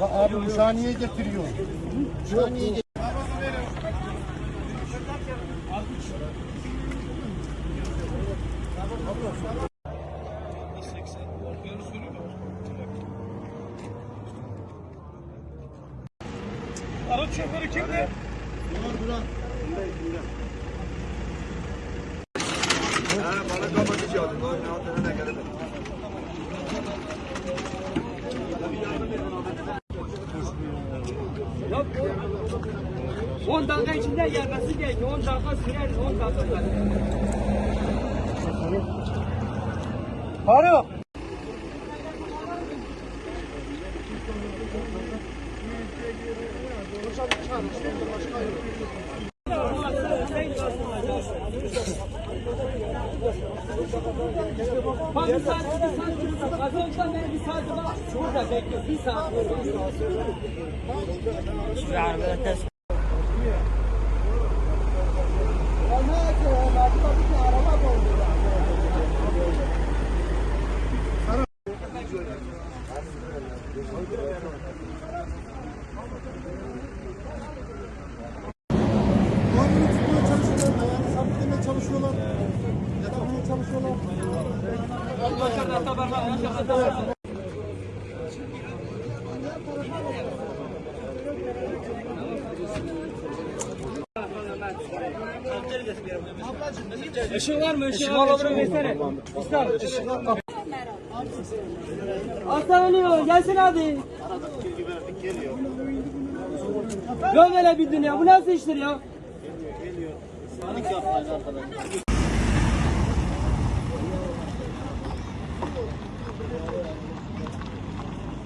Bak abi uşağını getiriyor. Uşağını getiriyor. Araç şoförü kimdi? Bana kapatış yaptın. Ne altına ne geldi? 10 dakika içinde gelmesi gerekiyor. 10 dakika sürer, 10 dakika sürer. Faruk. Bak bir saat, bir saat burada. Gazozdan beri bir saat var. Şurada bekliyor. Bir saat. Muhabbini çalışıyorlar. Işık var mı? Işık alabilir versene. İslam. Aslan ölüyor. Gelsin hadi. Yok böyle bir dünya. Bu nasıl iştir ya?